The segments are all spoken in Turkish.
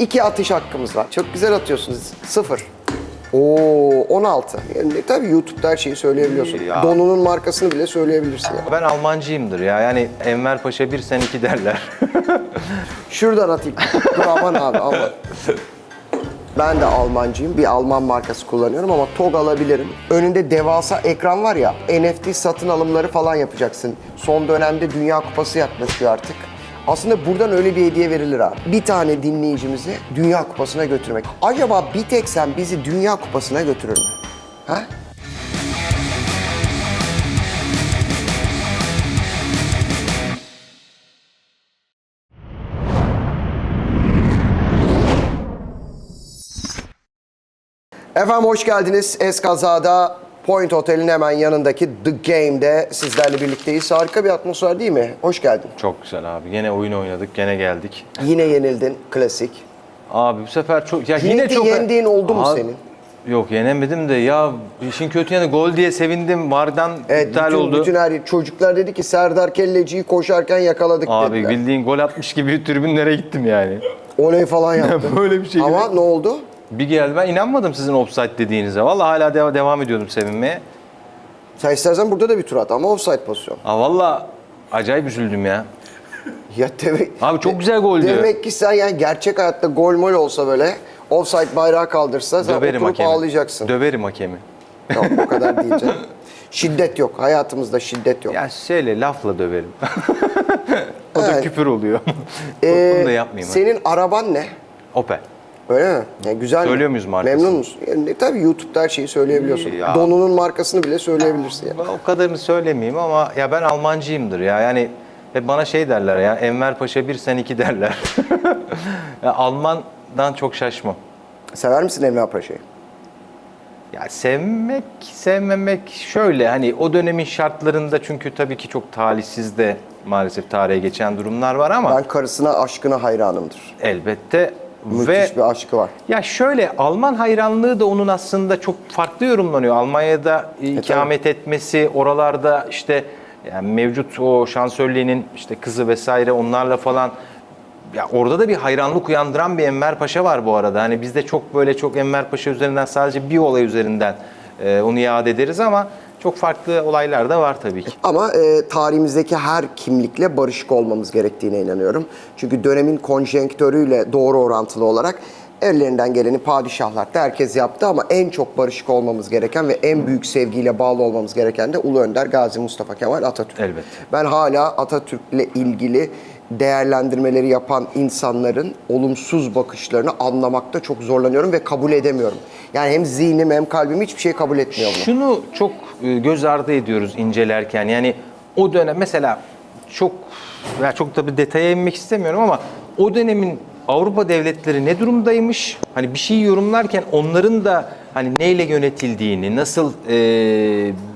İki atış hakkımız var. Çok güzel atıyorsunuz. Sıfır. Oo 16. Yani, tabii YouTube'da her şeyi söyleyebiliyorsun. Ya. Donunun markasını bile söyleyebilirsin. ya. Ben Almancıyımdır ya. Yani Enver Paşa bir sen iki derler. Şuradan atayım. Dur aman abi aman. Ben de Almancıyım. Bir Alman markası kullanıyorum ama TOG alabilirim. Önünde devasa ekran var ya, NFT satın alımları falan yapacaksın. Son dönemde Dünya Kupası yaklaşıyor artık. Aslında buradan öyle bir hediye verilir abi. Bir tane dinleyicimizi Dünya Kupası'na götürmek. Acaba bir tek sen bizi Dünya Kupası'na götürür mü? Ha? Efendim hoş geldiniz. Eskaza'da Point Otel'in hemen yanındaki The Game'de sizlerle birlikteyiz. Harika bir atmosfer değil mi? Hoş geldin. çok güzel abi. Gene oyun oynadık, gene geldik. Yine yenildin. Klasik. Abi bu sefer çok... Ya Yine yine çok... yendiğin oldu mu Abi, senin? Yok yenemedim de ya işin kötü yanı gol diye sevindim. Vardan Evet, iptal bütün, oldu. bütün her çocuklar dedi ki Serdar Kelleci'yi koşarken yakaladık Abi dediler. bildiğin gol atmış gibi tribünlere gittim yani. Oley falan yaptı. Böyle bir şey Ama ne oldu? Bir geldi ben inanmadım sizin offside dediğinize. Vallahi hala deva- devam ediyordum sevinmeye. Sen istersen burada da bir tur at ama offside pozisyon. Aa vallahi acayip üzüldüm ya. Ya demek, Abi çok güzel goldü. Demek ki sen yani gerçek hayatta gol mol olsa böyle offside bayrağı kaldırsa sen Döverim oturup hakemi. ağlayacaksın. Döverim hakemi. Yok o kadar canım. Şiddet yok. Hayatımızda şiddet yok. Ya şöyle lafla döverim. o da Evet. küfür oluyor. Ee, Bunu da yapmayayım. Senin araban ne? Opel. Öyle mi? Yani güzel mi? Söylüyor muyuz markasını? Memnun musun? Yani, tabii YouTube'da her şeyi söyleyebiliyorsun. Ya. Donunun markasını bile söyleyebilirsin. Yani. O kadarını söylemeyeyim ama ya ben Almancıyımdır ya. Yani hep bana şey derler ya. Enver Paşa bir sen iki derler. ya Almandan çok şaşmam. Sever misin Enver Paşa'yı? Ya sevmek, sevmemek şöyle hani o dönemin şartlarında çünkü tabii ki çok talihsiz de maalesef tarihe geçen durumlar var ama Ben karısına, aşkına hayranımdır. elbette Müthiş ve bir aşkı var. ya şöyle Alman hayranlığı da onun aslında çok farklı yorumlanıyor. Almanya'da ikamet etmesi, oralarda işte yani mevcut o şansölyenin işte kızı vesaire onlarla falan ya orada da bir hayranlık uyandıran bir Enver Paşa var bu arada. Hani bizde çok böyle çok Enver Paşa üzerinden sadece bir olay üzerinden e, onu yad ederiz ama çok farklı olaylar da var tabii ki. Ama e, tarihimizdeki her kimlikle barışık olmamız gerektiğine inanıyorum. Çünkü dönemin konjonktörüyle doğru orantılı olarak ellerinden geleni padişahlar da herkes yaptı ama en çok barışık olmamız gereken ve en büyük sevgiyle bağlı olmamız gereken de Ulu Önder Gazi Mustafa Kemal Atatürk. Elbette. Ben hala Atatürk'le ilgili değerlendirmeleri yapan insanların olumsuz bakışlarını anlamakta çok zorlanıyorum ve kabul edemiyorum. Yani hem zihnim hem kalbim hiçbir şey kabul etmiyor bunu. Şunu çok e, göz ardı ediyoruz incelerken. Yani o dönem mesela çok ya çok tabii detaya inmek istemiyorum ama o dönemin Avrupa devletleri ne durumdaymış? Hani bir şeyi yorumlarken onların da hani neyle yönetildiğini, nasıl e,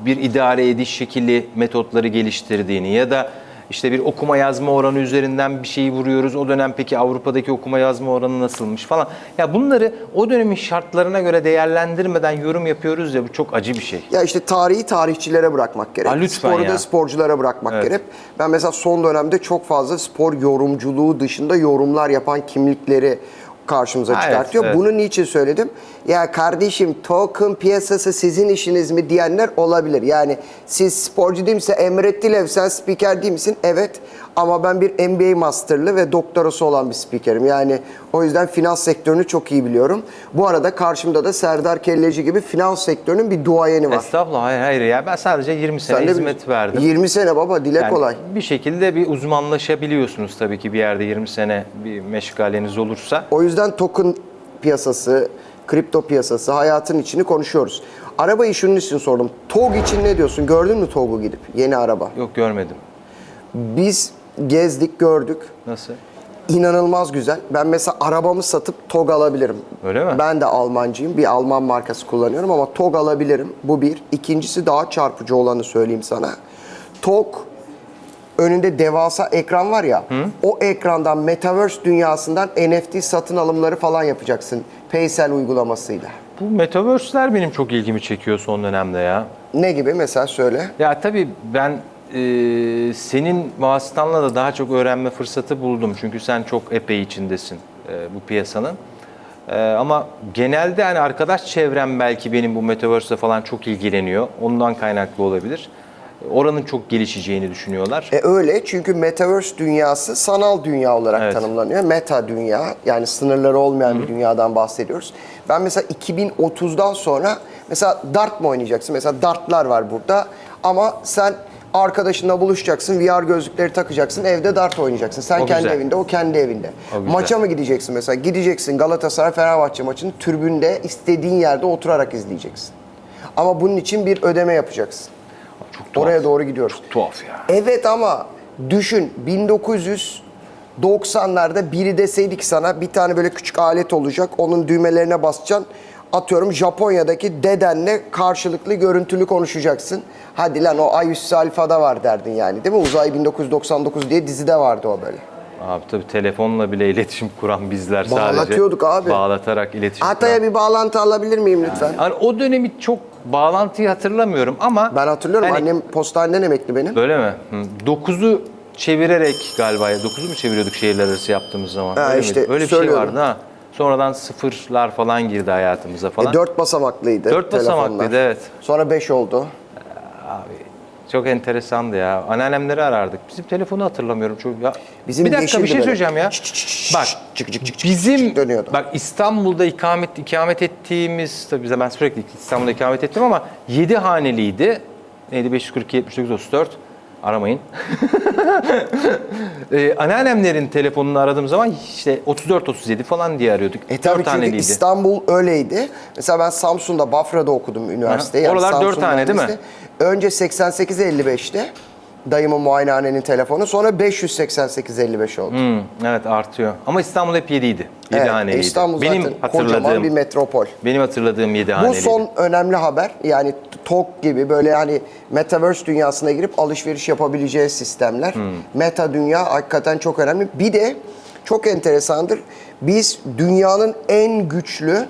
bir idare ediş şekli metotları geliştirdiğini ya da işte bir okuma yazma oranı üzerinden bir şeyi vuruyoruz. O dönem peki Avrupa'daki okuma yazma oranı nasılmış falan. Ya bunları o dönemin şartlarına göre değerlendirmeden yorum yapıyoruz ya bu çok acı bir şey. Ya işte tarihi tarihçilere bırakmak gerek. Aa, lütfen Sporu da ya. sporculara bırakmak Evet. gerek. Ben mesela son dönemde çok fazla spor yorumculuğu dışında yorumlar yapan kimlikleri karşımıza Ha, evet, çıkartıyor. evet. Bunu niçin söyledim? Ya kardeşim token piyasası sizin işiniz mi diyenler olabilir. Yani siz sporcu değil misin? Emre Dilev sen spiker değil misin? Evet. Ama ben bir MBA masterlı ve doktorası olan bir spikerim. Yani o yüzden finans sektörünü çok iyi biliyorum. Bu arada karşımda da Serdar Kelleci gibi finans sektörünün bir duayeni var. Estağfurullah hayır hayır ya ben sadece 20 sene Sen de hizmet bir- verdim. 20 sene baba dile Yani kolay. Bir şekilde bir uzmanlaşabiliyorsunuz tabii ki bir yerde 20 sene bir meşgaleniz olursa. O yüzden token piyasası, kripto piyasası hayatın içini konuşuyoruz. Arabayı şunun için sordum. TOG için ne diyorsun? Gördün mü TOG'u gidip? Yeni araba. Yok görmedim. Biz gezdik, gördük. Nasıl? İnanılmaz güzel. Ben mesela arabamı satıp TOG alabilirim. Öyle mi? Ben de Almancıyım. Bir Alman markası kullanıyorum ama TOG alabilirim. Bu bir. İkincisi daha çarpıcı olanı söyleyeyim sana. TOG önünde devasa ekran var ya. O ekrandan Metaverse dünyasından NFT satın alımları falan yapacaksın. Paysel uygulamasıyla. Bu metaverse'ler benim çok ilgimi çekiyor son dönemde ya. Ne gibi mesela söyle. Ya tabii ben e, senin vasıtanla da daha çok öğrenme fırsatı buldum. Çünkü sen çok epey içindesin e, bu piyasanın. E, ama genelde hani arkadaş çevrem belki benim bu Metaverse'le falan çok ilgileniyor. Ondan kaynaklı olabilir. Oranın çok gelişeceğini düşünüyorlar. E öyle çünkü Metaverse dünyası sanal dünya olarak Evet. tanımlanıyor. Meta dünya yani sınırları olmayan bir dünyadan bahsediyoruz. Ben mesela 2030'dan sonra mesela dart mı oynayacaksın? Mesela dartlar var burada ama sen arkadaşınla buluşacaksın, VR gözlükleri takacaksın, evde dart oynayacaksın. Sen O kendi güzel. evinde, o kendi evinde. O güzel. Maça mı gideceksin mesela? Gideceksin Galatasaray Fenerbahçe maçını tribünde istediğin yerde oturarak izleyeceksin. Ama bunun için bir ödeme yapacaksın. Çok tuhaf. Oraya doğru gidiyoruz. Tuhaf ya. Evet ama düşün 1990'larda biri deseydi ki sana bir tane böyle küçük alet olacak. Onun düğmelerine basacaksın. Atıyorum Japonya'daki dedenle karşılıklı görüntülü konuşacaksın. Hadi lan o ay üssü alfada var derdin yani değil mi? Uzay 1999 diye dizide vardı o böyle. Abi tabii telefonla bile iletişim kuran bizler sadece. Bağlatıyorduk abi. Bağlatarak iletişim Hatay'a kuran. bir bağlantı alabilir miyim lütfen? Yani o dönemi çok bağlantıyı hatırlamıyorum ama... Ben hatırlıyorum hani- annem postaneden emekli benim. Öyle mi? Hı. Dokuzu çevirerek galiba ya. Dokuzu mu çeviriyorduk şehirler arası yaptığımız zaman? Ha, Öyle, işte miydi? Öyle bir şey vardı ha. Sonradan sıfırlar falan girdi hayatımıza falan. E, dört basamaklıydı Dört basamaklıydı, evet. Sonra beş oldu. Abi çok enteresandı ya. Anneannemleri arardık. Bizim telefonu hatırlamıyorum çok. Ya, Bizim bir dakika bir şey böyle. söyleyeceğim ya. Çık, çık, çık, Bak çık, çık, çık, çık, bizim çık dönüyordu. bak İstanbul'da ikamet ikamet ettiğimiz tabii bize ben sürekli İstanbul'da ikamet ettim ama 7 haneliydi. Neydi 542 79 34 aramayın. ee, anneannemlerin telefonunu aradığım zaman işte 34 37 falan diye arıyorduk. E tabii 4 çünkü. İstanbul öyleydi. Mesela ben Samsun'da, Bafra'da okudum üniversiteyi. Aha. Oralar dört tane değil mi? Önce 8855'te dayımın muayenehanenin telefonu. Sonra 58855 oldu. Hmm, evet artıyor. Ama İstanbul hep 7 idi. 7 Evet, haneliydi. İstanbul Benim zaten kocaman hatırladığım bir metropol. benim hatırladığım 7 Bu haneliydi. son önemli haber. Yani TOG gibi böyle hani Metaverse dünyasına girip alışveriş yapabileceği sistemler. Hmm. Meta dünya hakikaten çok önemli. Bir de çok enteresandır. Biz dünyanın en güçlü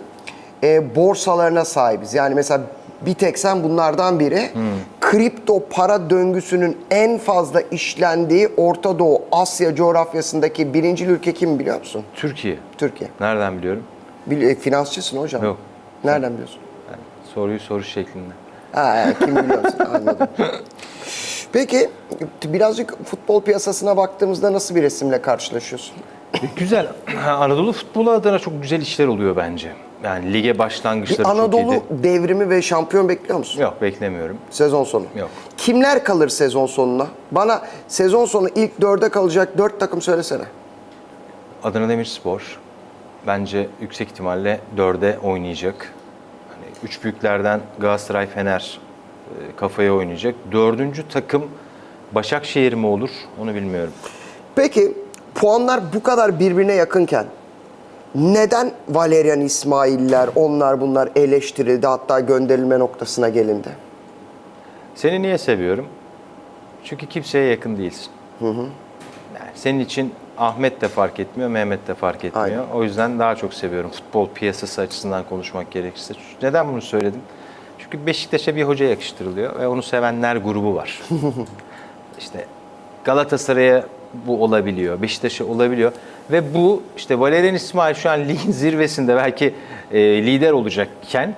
e, borsalarına sahibiz. Yani mesela bir tek sen bunlardan biri. Hmm. Kripto para döngüsünün en fazla işlendiği Orta Doğu, Asya coğrafyasındaki birinci ülke kim biliyor musun? Türkiye. Türkiye. Nereden biliyorum? Bil- e, finansçısın hocam. Yok. Nereden biliyorsun? Yani soruyu soru şeklinde. Ha, yani kim biliyorsun anladım. Peki birazcık futbol piyasasına baktığımızda nasıl bir resimle karşılaşıyorsun? E, Güzel. Anadolu futbolu adına çok güzel işler oluyor bence. Yani lige Bir başlangıçları çok Anadolu iyiydi. devrimi ve şampiyon bekliyor musun? Yok beklemiyorum. Sezon sonu. Yok. Kimler kalır sezon sonuna? Bana sezon sonu ilk dörde kalacak dört takım söylesene. Adana Demirspor bence yüksek ihtimalle dörde oynayacak. Hani üç büyüklerden Galatasaray, Fener e, kafaya oynayacak. Dördüncü takım Başakşehir mi olur onu bilmiyorum. Peki puanlar bu kadar birbirine yakınken neden Valerian İsmail'ler, onlar bunlar eleştirildi hatta gönderilme noktasına gelindi? Seni niye seviyorum? Çünkü kimseye yakın değilsin. Yani senin için Ahmet de fark etmiyor, Mehmet de fark etmiyor. Aynen. O yüzden daha çok seviyorum futbol piyasası açısından konuşmak gerekirse. Neden bunu söyledim? Çünkü Beşiktaş'a bir hoca yakıştırılıyor ve onu sevenler grubu var. işte Galatasaray'a bu olabiliyor, Beşiktaş'a olabiliyor ve bu işte Valerian İsmail şu an ligin zirvesinde belki e, lider olacakken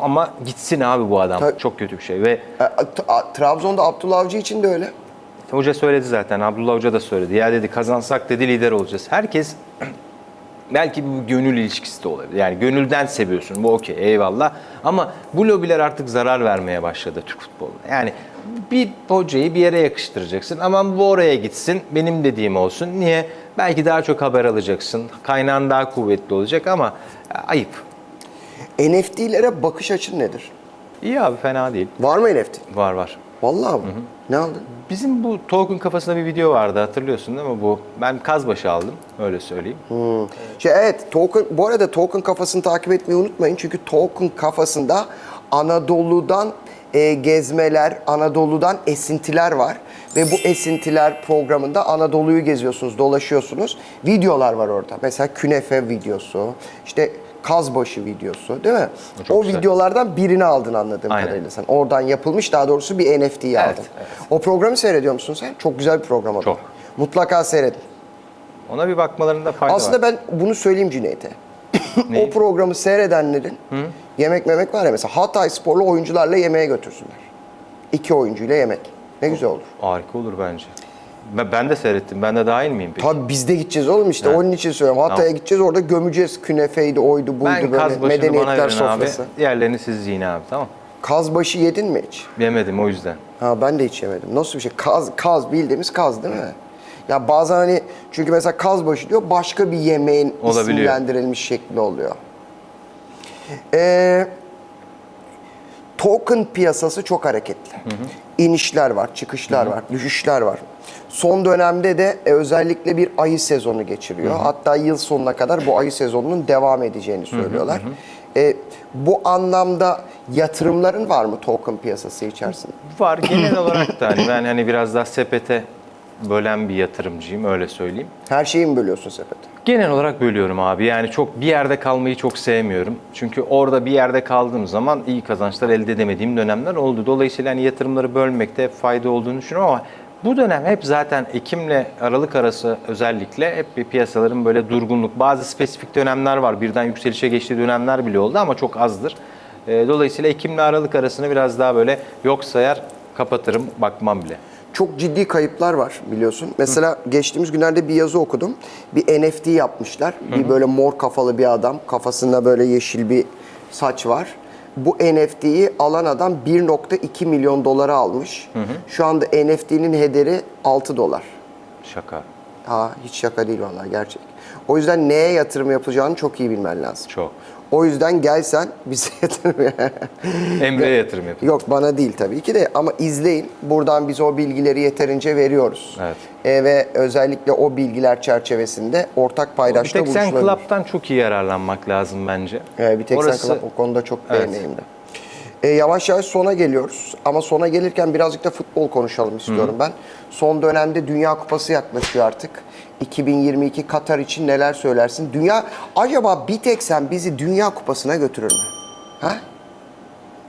ama gitsin abi bu adam. Tabii. Çok kötü bir şey ve Trabzon'da Abdullah Avcı için de öyle. Hoca söyledi zaten. Abdullah Hoca da söyledi. Ya dedi kazansak dedi lider olacağız. Herkes belki bir gönül ilişkisi de olabilir. Yani gönülden seviyorsun. Bu okey eyvallah. Ama bu lobiler artık zarar vermeye başladı Türk futboluna. Yani bir hocayı bir yere yakıştıracaksın. Aman bu oraya gitsin. Benim dediğim olsun. Niye? Belki daha çok haber alacaksın. Kaynağın daha kuvvetli olacak ama ayıp. NFT'lere bakış açın nedir? İyi abi fena değil. Var mı NFT? Var var. Vallahi mı? Ne aldın? Bizim bu Tolkien kafasında bir video vardı hatırlıyorsun değil mi bu? Ben Kazbaşı aldım öyle söyleyeyim. Şey, evet, Tolkien, bu arada Tolkien kafasını takip etmeyi unutmayın. Çünkü Tolkien kafasında Anadolu'dan e, gezmeler, Anadolu'dan esintiler var. Ve bu esintiler programında Anadolu'yu geziyorsunuz, dolaşıyorsunuz. Videolar var orada. Mesela künefe videosu, işte kazbaşı videosu değil mi? çok o güzel. videolardan birini aldın anladığım Aynen. kadarıyla sen. Oradan yapılmış daha doğrusu bir NFT'yi Evet, aldın. evet. O programı seyrediyor musun sen? Çok güzel bir program o da. Çok. Mutlaka seyredin. Ona bir bakmalarında fayda Aslında var. ben bunu söyleyeyim Cüneyt'e. O programı seyredenlerin yemek memek var ya mesela Hatay sporlu oyuncularla yemeğe götürsünler. İki oyuncuyla yemek. Ne güzel olur. Harika olur bence. Ben, ben de seyrettim. Ben de dahil miyim peki? Tabii biz de gideceğiz oğlum işte Evet. onun için söylüyorum. Hatay'a Tamam. gideceğiz orada gömeceğiz künefeydi oydu buydu ben böyle kaz başını bana medeniyetler verin sofrası. abi. Diğerlerini siz yiyin abi tamam. Kazbaşı yedin mi hiç? Yemedim o yüzden. Ha ben de hiç yemedim. Nasıl bir şey? Kaz, kaz bildiğimiz kaz değil mi? Ya bazen hani çünkü mesela kazbaşı diyor başka bir yemeğin Olabiliyor. isimlendirilmiş şekli oluyor. Ee, token piyasası çok hareketli. İnişler var, çıkışlar var, düşüşler var. Son dönemde de e, özellikle bir ayı sezonu geçiriyor. Hatta yıl sonuna kadar bu ayı sezonunun devam edeceğini söylüyorlar. E, bu anlamda yatırımların var mı token piyasası içerisinde? Var genel olarak da hani ben hani biraz daha sepete bölen bir yatırımcıyım öyle söyleyeyim. Her şeyi mi bölüyorsun sepete? Genel olarak bölüyorum abi. Yani çok bir yerde kalmayı çok sevmiyorum. Çünkü orada bir yerde kaldığım zaman iyi kazançlar elde edemediğim dönemler oldu. Dolayısıyla hani yatırımları bölmekte fayda olduğunu düşünüyorum ama bu dönem hep zaten Ekim'le Aralık arası özellikle hep bir piyasaların böyle durgunluk. Bazı spesifik dönemler var. Birden yükselişe geçtiği dönemler bile oldu ama çok azdır. Ee, Dolayısıyla Ekim'le Aralık arasını biraz daha böyle yok sayar kapatırım bakmam bile. Çok ciddi kayıplar var biliyorsun. Mesela geçtiğimiz günlerde bir yazı okudum. Bir NFT yapmışlar. Bir böyle mor kafalı bir adam. Kafasında böyle yeşil bir saç var. Bu NFT'yi alan adam 1.2 milyon dolara almış. Şu anda NFT'nin hederi 6 dolar. Şaka. Ha hiç şaka değil vallahi gerçek. O yüzden neye yatırım yapacağını çok iyi bilmen lazım. Çok. O yüzden gelsen bize yatırım Emre'ye yatırım yapıyorum. Yok bana değil tabii ki de ama izleyin. Buradan biz o bilgileri yeterince veriyoruz. Evet. E, ve özellikle o bilgiler çerçevesinde ortak Bir paydaşta tek sen buluşulabilir. Club'dan çok iyi yararlanmak lazım bence. E, bir tek Orası- sen Club o konuda çok Evet. beğeneyim de. E, yavaş yavaş sona geliyoruz. Ama sona gelirken birazcık da futbol konuşalım istiyorum ben. Son dönemde Dünya Kupası yaklaşıyor artık. 2022 Katar için neler söylersin? Dünya acaba bir tek sen bizi Dünya Kupası'na götürür mü? Ha?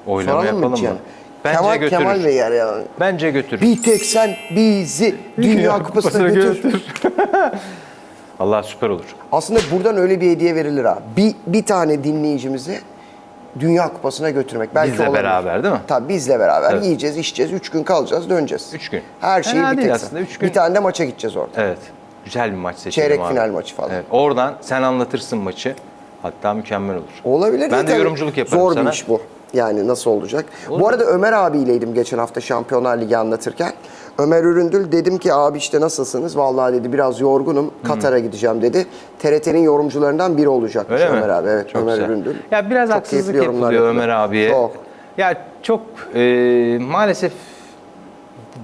Oylama Soralım yapalım mı? Cihan? Bence Kemal, götürür. Kemal Bey yani. Bence götürür. Bir tek sen bizi Dünya Kupası'na götür. Allah süper olur. Aslında buradan öyle bir hediye verilir ha. Bir, bir tane dinleyicimizi Dünya Kupası'na götürmek. Belki Bizle olabilir. beraber değil mi? Tabii bizle beraber Evet. yiyeceğiz, içeceğiz. Üç gün kalacağız, döneceğiz. Üç gün. Her şeyi Fena bir tek aslında, üç gün. Bir tane de maça gideceğiz orada. Evet. Güzel bir maç seçelim Çeyrek abi. final maçı falan. Evet. Oradan sen anlatırsın maçı. Hatta mükemmel olur. Olabilir. Ben de tabii. yorumculuk yaparım Zor sana. bir iş bu. Yani nasıl olacak? Olur. Bu arada Ömer abiyleydim geçen hafta Şampiyonlar Ligi anlatırken. Ömer Üründül dedim ki abi işte nasılsınız? Vallahi dedi biraz yorgunum. Katar'a gideceğim dedi. TRT'nin yorumcularından biri olacakmış Öyle mi? Ömer abi. Evet Çok Ömer güzel. Üründül. Ya biraz Çok haksızlık yapılıyor yapıyor. Ömer abiye. Çok. Ya çok e, maalesef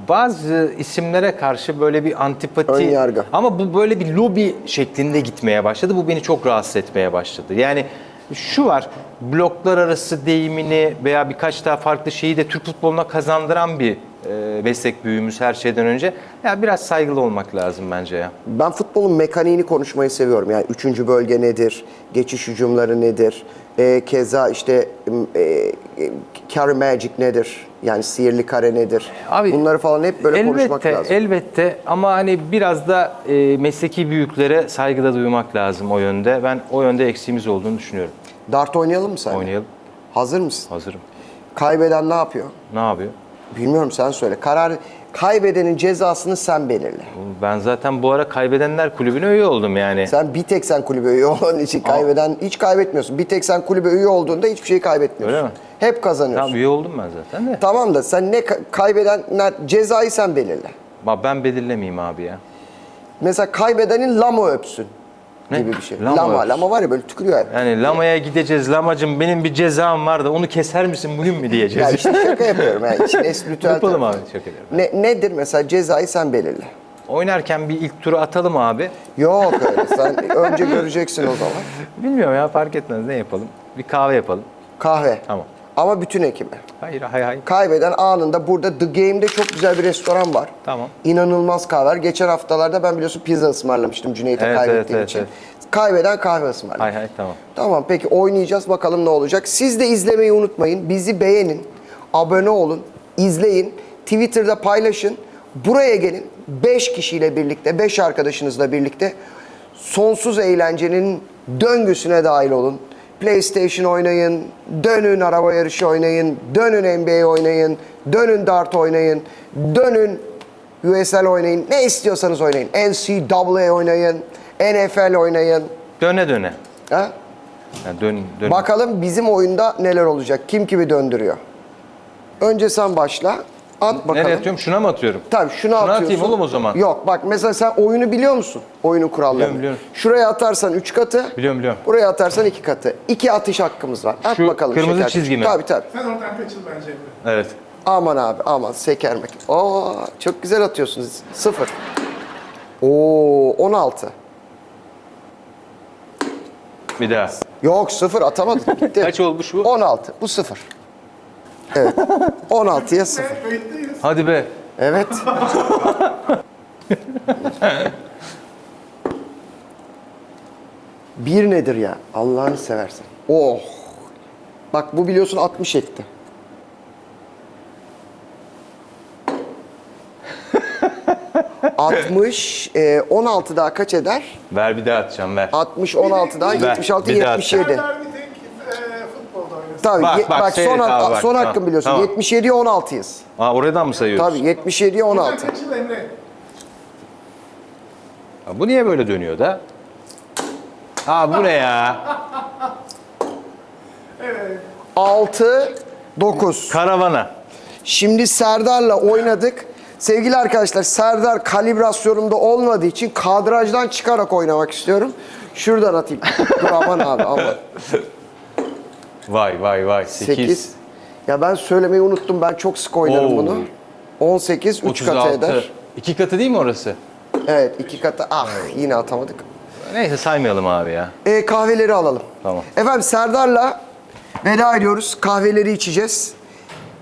bazı isimlere karşı böyle bir antipati Ön yargı. ama bu böyle bir lobi şeklinde gitmeye başladı. Bu beni çok rahatsız etmeye başladı. Yani şu var, bloklar arası deyimini veya birkaç daha farklı şeyi de Türk futboluna kazandıran bir e, meslek büyüğümüz her şeyden önce. Ya biraz saygılı olmak lazım bence ya. Ben futbolun mekaniğini konuşmayı seviyorum. Yani üçüncü bölge nedir? Geçiş hücumları nedir? Ee, keza işte e, e, carry magic nedir? Yani sihirli kare nedir? Abi, Bunları falan hep böyle konuşmak elbette, lazım. Elbette ama hani biraz da e, mesleki büyüklere saygıda duymak lazım o yönde. Ben o yönde eksiğimiz olduğunu düşünüyorum. Dart oynayalım mı sen? Oynayalım. Hazır mısın? Hazırım. Kaybeden ne yapıyor? Ne yapıyor? Bilmiyorum sen söyle. Karar kaybedenin cezasını sen belirle. Ben zaten bu ara kaybedenler kulübüne üye oldum yani. Sen bir tek sen kulübe üye olduğun için kaybeden hiç kaybetmiyorsun. Bir tek sen kulübe üye olduğunda hiçbir şey kaybetmiyorsun. Öyle mi? Hep kazanıyorsun. Tamam üye oldum ben zaten de. Tamam da sen ne ka- kaybedenler cezayı sen belirle. Ama Ben belirlemeyeyim abi ya. Mesela kaybedenin lama öpsün Ne? gibi bir şey. Lama Lama, lama var ya böyle tükürüyor. Yani Lama'ya gideceğiz. Lamacım benim bir cezam vardı. Onu keser misin bugün mü diyeceğiz. Ya işte şaka yapıyorum yani. İşin espritüel Yapalım tarafı. abi şaka ederim. Ne, nedir mesela cezayı sen belirle. Oynarken bir ilk turu atalım abi. Yok öyle. Sen önce göreceksin o zaman. Bilmiyorum ya fark etmez ne yapalım. Bir kahve yapalım. Kahve. Tamam. Ama bütün ekibe. Hayır hayır hayır. Kaybeden anında burada The Game'de çok güzel bir restoran var. Tamam. İnanılmaz kahveler. Geçen haftalarda ben biliyorsun pizza ısmarlamıştım Cüneyt'e Evet, kaybettiğim evet, için. evet, Kaybeden kahve ısmarladı. Hay hay tamam. Tamam peki oynayacağız bakalım ne olacak. Siz de izlemeyi unutmayın. Bizi beğenin, abone olun, izleyin, Twitter'da paylaşın. Buraya gelin 5 kişiyle birlikte, 5 arkadaşınızla birlikte sonsuz eğlencenin döngüsüne dahil olun. PlayStation oynayın, dönün araba yarışı oynayın, dönün NBA oynayın, dönün dart oynayın, dönün USL oynayın, ne istiyorsanız oynayın. NCAA oynayın, NFL oynayın. Döne döne. Ha? Yani dön, dön. Bakalım bizim oyunda neler olacak, kim kimi döndürüyor. Önce sen başla, at bakalım. Nereye atıyorum? Şuna mı atıyorum? Tabii şunu Şuna atıyorsun. atayım oğlum o zaman. Yok bak mesela sen oyunu biliyor musun? Oyunun kurallarını. Biliyorum, biliyorum. Şuraya atarsan 3 katı. Biliyorum, biliyorum. Buraya atarsan 2 katı. 2 atış hakkımız var. At Şu bakalım. kırmızı şeker. çizgi mi? Tabii tabii. Sen oradan kaçıl bence. Evet. Aman abi aman sekermek. Oo çok güzel atıyorsunuz. Sıfır. Oo 16. Bir daha. Yok sıfır atamadım. Gitti. Kaç olmuş bu? 16. Bu sıfır. Evet. 16'ya sıfır. Kayıttayız. Hadi be. Evet. Bir nedir ya? Allah'ını seversen. Oh. Bak bu biliyorsun 60 etti. ...60, e, 16 daha kaç eder? Ver bir daha atacağım ver. 60, 16 daha Ver, 76, bir daha 77. Serdar bir tek e, futbolda oynasın. Tabii Bak, ye- bak, bak, seyret son, abi, bak. son Tamam, hakkım biliyorsun. tamam. 77'ye 16'yız. Aa oradan mı sayıyoruz? Tabii 77'ye 16. Oradan kaçıl Emre. Ha, bu niye böyle dönüyor da? Aa bu ne ya? 6, 9. Karavana. Şimdi Serdar'la oynadık. Sevgili arkadaşlar Serdar kalibrasyonumda olmadığı için kadrajdan çıkarak oynamak istiyorum. Şuradan atayım. Dur aman abi aman. Vay vay vay. 8. 8. Ya ben söylemeyi unuttum. Ben çok sık oynarım Oo. bunu. 18 3 katı 36. eder. İki katı değil mi orası? Evet 2 katı. Ah yine atamadık. Neyse saymayalım abi ya. E, kahveleri alalım. Tamam. Efendim Serdar'la veda ediyoruz. Kahveleri içeceğiz.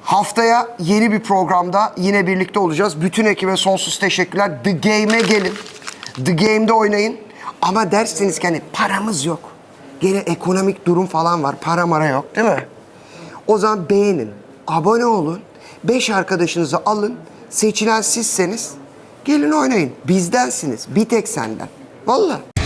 Haftaya yeni bir programda yine birlikte olacağız. Bütün ekibe sonsuz teşekkürler. The Game'e gelin. The Game'de oynayın. Ama derseniz ki hani paramız yok. Gene ekonomik durum falan var. Para mara yok değil mi? O zaman beğenin. Abone olun. Beş arkadaşınızı alın. Seçilen sizseniz gelin oynayın. Bizdensiniz. Bir tek senden. Vallahi.